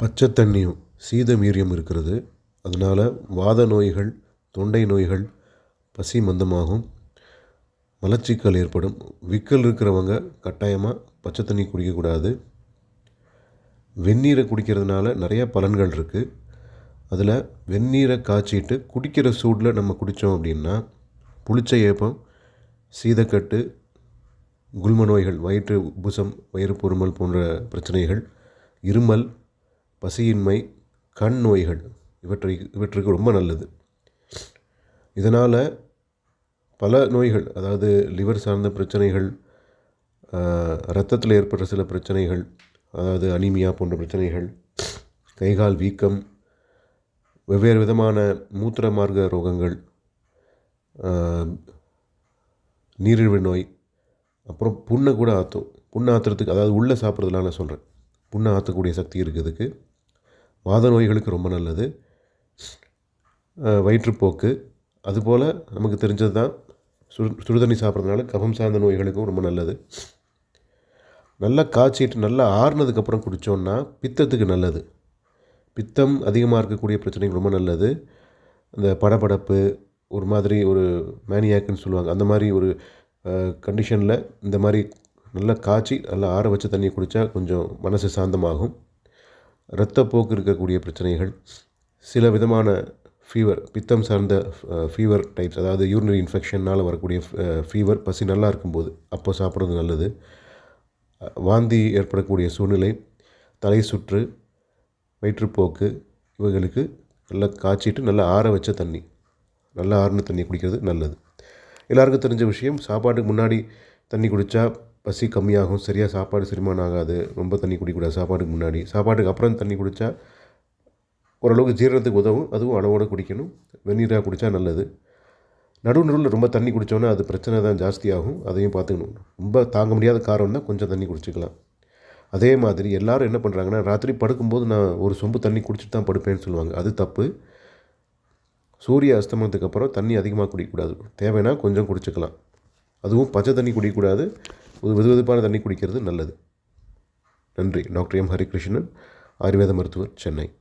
பச்சை தண்ணியும் சீத மீரியம் இருக்கிறது. அதனால் வாத நோய்கள் தொண்டை நோய்கள் பசி மந்தமாகும். மலச்சிக்கல் ஏற்படும். விக்கல் இருக்கிறவங்க கட்டாயமாக பச்சை தண்ணி குடிக்கக்கூடாது வெந்நீரை குடிக்கிறதுனால நிறையா பலன்கள் இருக்குது அதில் வெந்நீரை காய்ச்சிட்டு குடிக்கிற சூடில் நம்ம குடித்தோம் அப்படின்னா புளிச்ச ஏப்பம் சீதக்கட்டு குல்ம நோய்கள் வயிற்று உபுசம் வயிறு பொறுமல் போன்ற பிரச்சனைகள் இருமல் பசியின்மை கண் நோய்கள் இவற்றை இவற்றுக்கு ரொம்ப நல்லது. இதனால் பல நோய்கள் அதாவது லிவர் சார்ந்த பிரச்சனைகள் இரத்தத்தில் ஏற்படுற சில பிரச்சனைகள் அதாவது அனிமியா போன்ற பிரச்சனைகள் கைகால் வீக்கம் வெவ்வேறு விதமான மூத்திர மார்க்க ரோகங்கள் நீரிழிவு நோய் அப்புறம் புண்ணை கூட ஆற்றும் புண்ணை ஆற்றுறதுக்கு அதாவது உள்ளே சாப்பிட்றதுலாம் நான் சொல்கிறேன் புண்ணை ஆற்றக்கூடிய சக்தி இருக்குது இதுக்கு வாத நோய்களுக்கு ரொம்ப நல்லது. வயிற்றுப்போக்கு அதுபோல் நமக்கு தெரிஞ்சது தான் சுடு சுடுதண்ணி சாப்பிட்றதுனால கபம் சார்ந்த நோய்களுக்கும் ரொம்ப நல்லது. நல்லா காய்ச்சிட்டு நல்லா ஆறுனதுக்கப்புறம் குடித்தோன்னா பித்தத்துக்கு நல்லது. பித்தம் அதிகமாக இருக்கக்கூடிய பிரச்சனைக்கு ரொம்ப நல்லது. அந்த படபடப்பு ஒரு மாதிரி ஒரு மேனியாக்குன்னு சொல்லுவாங்க. அந்த மாதிரி ஒரு கண்டிஷனில் இந்த மாதிரி நல்லா காய்ச்சி நல்லா ஆற வச்ச தண்ணி குடித்தா கொஞ்சம் மனசு சாந்தமாகும். இரத்தப்போக்கு இருக்கக்கூடிய பிரச்சனைகள் சில விதமான ஃபீவர் பித்தம் சார்ந்த ஃபீவர் டைப்ஸ் அதாவது யூரினரி இன்ஃபெக்ஷன்னால் வரக்கூடிய ஃபீவர் பசி நல்லா இருக்கும்போது அப்போ சாப்பிட்றது நல்லது. வாந்தி ஏற்படக்கூடிய சூழ்நிலை தலை சுற்று வயிற்றுப்போக்கு இவைகளுக்கு நல்லா காய்ச்சிட்டு நல்லா ஆற வச்ச தண்ணி நல்லா ஆறின தண்ணி குடிக்கிறது நல்லது. எல்லாருக்கும் தெரிஞ்ச விஷயம் சாப்பாட்டுக்கு முன்னாடி தண்ணி குடித்தா பசி கம்மியாகும் சரியாக சாப்பாடு செரிமானம் ஆகாது ரொம்ப தண்ணி குடிக்கக்கூடாது சாப்பாடுக்கு முன்னாடி. சாப்பாட்டுக்கு அப்புறம் தண்ணி குடித்தா ஓரளவுக்கு ஜீரணத்துக்கு உதவும் அதுவும் அளவோடு குடிக்கணும். வெந்நீராக குடித்தா நல்லது. நடுவு நடுவில் ரொம்ப தண்ணி குடித்தோன்னா அது பிரச்சனை தான் ஜாஸ்தியாகும் அதையும் பார்த்துக்கணும். ரொம்ப தாங்க முடியாத காரம் தான் கொஞ்சம் தண்ணி குடிச்சிக்கலாம். அதே மாதிரி எல்லோரும் என்ன பண்ணுறாங்கன்னா ராத்திரி படுக்கும்போது நான் ஒரு சொம்பு தண்ணி குடிச்சிட்டு தான் படுப்பேன்னு சொல்லுவாங்க. அது தப்பு. சூரிய அஸ்தமனத்துக்கு அப்புறம் தண்ணி அதிகமாக குடிக்கக்கூடாது. தேவைன்னா கொஞ்சம் குடிச்சிக்கலாம். அதுவும் பச்சை தண்ணி குடிக்கக்கூடாது. வெதுவெதுப்பான தண்ணி குடிக்கிறது நல்லது. நன்றி. Doctor M. ஹரிகிருஷ்ணன் ஆயுர்வேத மருத்துவர் சென்னை.